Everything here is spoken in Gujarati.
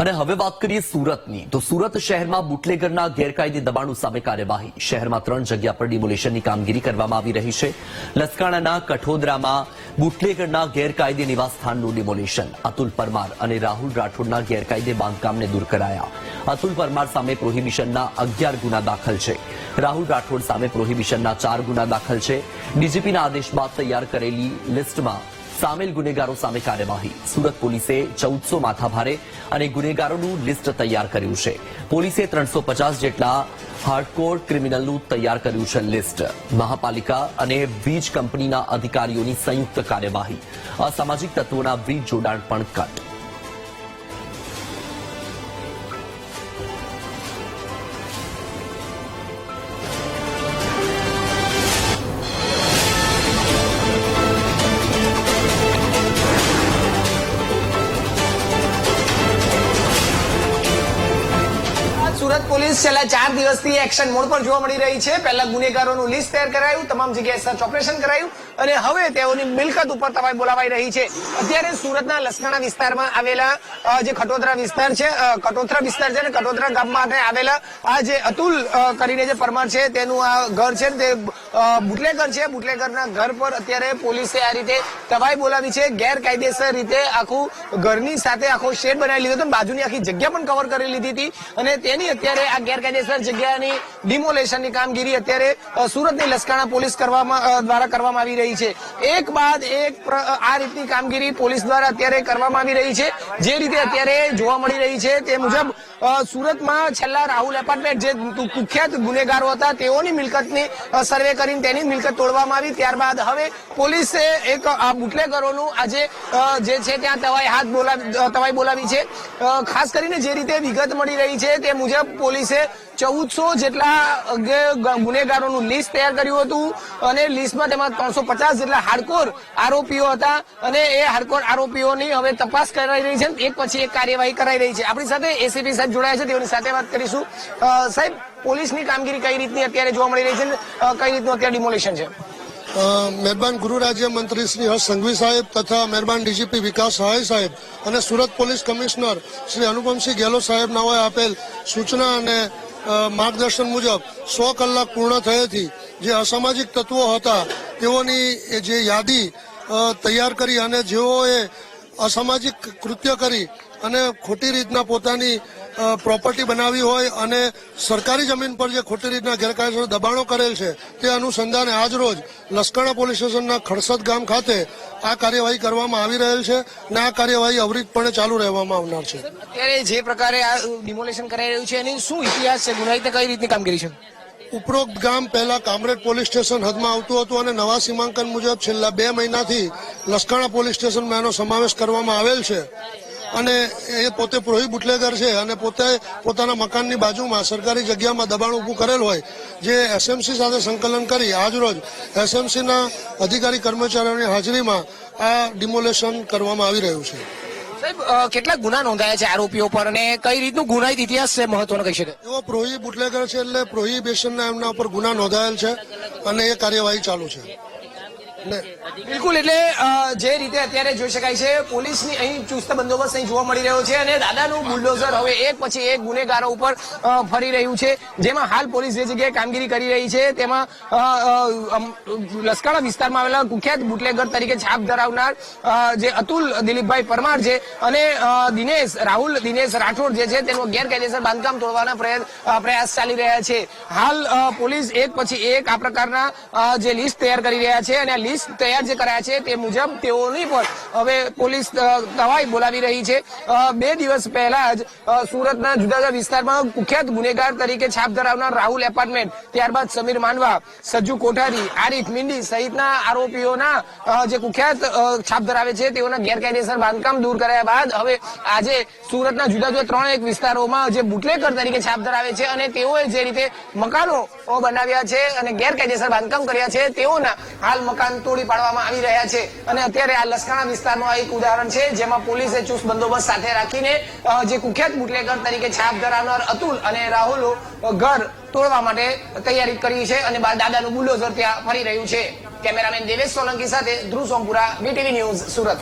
અને હવે વાત કરીએ સુરતની. તો સુરત શહેરમાં બુટલેગરના ગેરકાયદે દબાણો સામે કાર્યવાહી. શહેરમાં ત્રણ જગ્યા પર ડિમોલિશનની કામગીરી કરવામાં આવી રહી છે. લસકાણાના કઠોદરામાં બુટલેગરના ગેરકાયદે નિવાસસ્થાનનું ડિમોલિશન. અતુલ પરમાર અને રાહુલ રાઠોડના ગેરકાયદે બાંધકામને દૂર કરાયા. અતુલ પરમાર સામે પ્રોહિબિશનના અગિયાર ગુના દાખલ છે. રાહુલ રાઠોડ સામે પ્રોહિબિશનના ચાર ગુના દાખલ છે. ડીજીપીના આદેશ બાદ તૈયાર કરેલી લિસ્ટમાં સામેલ ગુનેગારો સામે કાર્યવાહી. સુરત પોલીસે ચૌદસો માથાભારે અને ગુનેગારોનું લિસ્ટ તૈયાર કર્યું છે. પોલીસે ત્રણસો પચાસ જેટલા હાર્ડકોર ક્રિમિનલનું તૈયાર કર્યું છે લિસ્ટ. મહાપાલિકા અને વીજ કંપનીના અધિકારીઓની સંયુક્ત કાર્યવાહી. અસામાજિક તત્વોના વીજ જોડાણ પણ કટ. પોલીસ છેલ્લા ચાર દિવસથી એક્શન મોડ પર જોવા મળી રહી છે. પહેલા ગુનેગારોનું લિસ્ટ તૈયાર કરાયું તમામ જગ્યાએ સર્ચ ઓપરેશન કરાયું અને હવે તેઓની મિલકત ઉપર તવાઈ બોલાવાઈ રહી છે. અત્યારે સુરતના લસકાણા વિસ્તારમાં આવેલા જે ખટોદરા વિસ્તાર છે અ, વિસ્તાર છે અને કટોદરા ગામમાં આવેલા આ જે અતુલ કરીને જે પરમાર છે તેનું આ ઘર છે તે બુટલેગર છે. બુટલેગરના ઘર પર અત્યારે પોલીસે આ રીતે તવાઈ બોલાવી છે. ગેરકાયદેસર રીતે આખું ઘરની સાથે આખો શેડ બનાવી લીધો હતો બાજુની આખી જગ્યા પણ કવર કરી લીધી હતી અને તેની અત્યારે આ ગેરકાયદેસર જગ્યાની ડિમોલેશનની કામગીરી અત્યારે સુરતની લસકાણા પોલીસ કરવામાં દ્વારા કરવામાં આવી રહી છે. એક બાદ એક આ રીતની કામગીરી પોલીસ દ્વારા અત્યારે કરવામાં આવી રહી છે. જે રીતે અત્યારે જોવા મળી રહી છે તે મુજબ સુરતમાં છેલ્લા રાહુલ એપાર્ટમેન્ટ જે કુખ્યાત ગુનેગારો હતા, તેઓની મિલકતની સર્વે કરીને તેની મિલકત તોડવામાં આવી. ત્યારબાદ હવે પોલીસે એક, આ બુટલેગરોનું આજે જે છે ત્યાં તવાઈ હાથ બોલાવી તવાઈ બોલાવી છે. ખાસ કરીને જે રીતે વિગત મળી રહી છે તે મુજબ પોલીસે ચૌદસો જેટલા ગુનેગારોનું લિસ્ટ તૈયાર કર્યું હતું અને લિસ્ટમાં તેમાં ત્રણસો પચાસ જેટલા હાર્ડકોર આરોપીઓ હતા અને એ હાર્ડકોર આરોપીઓની હવે તપાસ કરાઈ રહી છે એક પછી એક કાર્યવાહી કરાઈ રહી છે. આપણી સાથે એસીપી સાહેબ જોડાયા છે, તેઓની સાથે વાત કરીશું. સાહેબ, પોલીસની કામગીરી કઈ રીતની અત્યારે જોવા મળી રહી છે કઈ રીતનું અત્યારે ડિમોલેશન છે? મહેરબાન ગૃહ રાજ્ય મંત્રી શ્રી હર્ષ સંઘવી સાહેબ તથા મહેરબાન ડીજીપી વિકાસ સહાય સાહેબ અને સુરત પોલીસ કમિશનર શ્રી અનુપમસિંહ ગેહલોત સાહેબ નાઓએ આપેલ સૂચના અને માર્ગદર્શન મુજબ સો કલાક પૂર્ણ થયેથી જે અસામાજિક તત્વો હતા, તેઓની જે યાદી તૈયાર કરી અને જેઓએ અસામાજિક કૃત્ય કરી અને ખોટી રીતના પોતાની પ્રોપર્ટી બનાવી હોય અને સરકારી જમીન પર જે ખોટી રીતના ગેરકાયદેસર દબાણો કરેલ છે તે અનુસંધાને આજરોજ લસકાણા પોલીસ સ્ટેશનના ખડસદ ગામ ખાતે આ કાર્યવાહી કરવામાં આવી રહેલ છે અને આ કાર્યવાહી અવિરતપણે ચાલુ રહેવામાં આવનાર છે. અત્યારે જે પ્રકારે આ ડિમોલેશન કરાઈ રહ્યું છે એની શું ઇતિહાસ છે? ગુનાહિત કઈ રીતની કામગીરી છે? ઉપરોક્ત ગામ પહેલા કામરેજ પોલીસ સ્ટેશન હદમાં આવતું હતું અને નવા સીમાંકન મુજબ છેલ્લા બે મહિનાથી લસકાણા પોલીસ સ્ટેશનમાં એનો સમાવેશ કરવામાં આવેલ છે. અને એ પોતે પ્રોહી બુટલેગર છે અને પોતે પોતાના મકાનની બાજુમાં સરકારી જગ્યામાં દબાણ ઊભું કરેલ હોય જે એસએમસી સાથે સંકલન કરી આજરોજ એસએમસીના અધિકારી કર્મચારીઓની હાજરીમાં આ ડિમોલેશન કરવામાં આવી રહ્યું છે. સાહેબ કેટલા ગુના નોંધાયા છે આરોપીઓ પર અને કઈ રીતનું ગુનાહિત ઇતિહાસ છે મહત્વનો કહી શકે એવો પ્રોહી બુટલેગર છે એટલે પ્રોહિબિશનના એમના ઉપર ગુના નોંધાયેલ છે અને એ કાર્યવાહી ચાલુ છે. બિલકુલ એટલે જે રીતે અત્યારે જોઈ શકાય છે પોલીસની અહીં ચુસ્ત બંદોબસ્ત અહીં જોવા મળી રહ્યો છે અને દાદાનું બુલડોઝર હવે એક પછી એક ગુનેગારો ઉપર ફરી રહ્યું છે. જેમાં હાલ પોલીસ જે જગ્યાએ કામગીરી કરી રહી છે તેમાં લસકાણા વિસ્તારમાં આવેલા કુખ્યાત બુટલેગર તરીકે છાપ ધરાવનાર જે અતુલ દિલીપભાઈ પરમાર છે અને દિનેશ રાહુલ દિનેશ રાઠોડ જે છે તેનો ગેરકાયદેસર બાંધકામ તોડવાના પ્રયાસ પ્રયાસ ચાલી રહ્યા છે. હાલ પોલીસ એક પછી એક આ પ્રકારના જે લિસ્ટ તૈયાર કરી રહ્યા છે અને આ લિસ્ટ તૈયાર જે કરાયા છે તે મુજબ તેઓની પણ હવે પોલીસ તવાઈ બોલાવી રહી છે. બે દિવસ પહેલા જ સુરતના જુદા જુદા વિસ્તારમાં કુખ્યાત ગુનેગાર તરીકે છાપ ધરાવનાર રાહુલ એપાર્ટમેન્ટ, ત્યારબાદ સમીર માનવા સજ્જુ કોઠારી, આરીફ મિંડી સહિતના આરોપીઓના જે કુખ્યાત છાપ ધરાવે છે તેઓના ગેરકાયદેસર બાંધકામ દૂર કર્યા બાદ હવે આજે સુરતના જુદા જુદા ત્રણ એક વિસ્તારોમાં જે બુટલેકર તરીકે છાપ ધરાવે છે અને તેઓએ જે રીતે મકાનો બનાવ્યા છે અને ગેરકાયદેસર બાંધકામ કર્યા છે. તેઓના હાલ મકાન તોડી પાડવામાં આવી રહ્યા છે. અને અત્યારે આ લસકાણા વિસ્તારનું આ એક ઉદાહરણ છે, જેમાં પોલીસે ચુસ્ત બંદોબસ્ત સાથે રાખીને જે કુખ્યાત બુટલેગર તરીકે છાપ ધરાવનાર અતુલ અને રાહુલ ઘર તોડવા માટે તૈયારી કરી છે અને બાદ દાદાનું બુલ્ડોઝર ત્યાં ફરી રહ્યું છે. કેમેરામેન દેવેશ સોલંકી સાથે ધ્રુવ સોમપુરા બીટીવી ન્યૂઝ સુરત.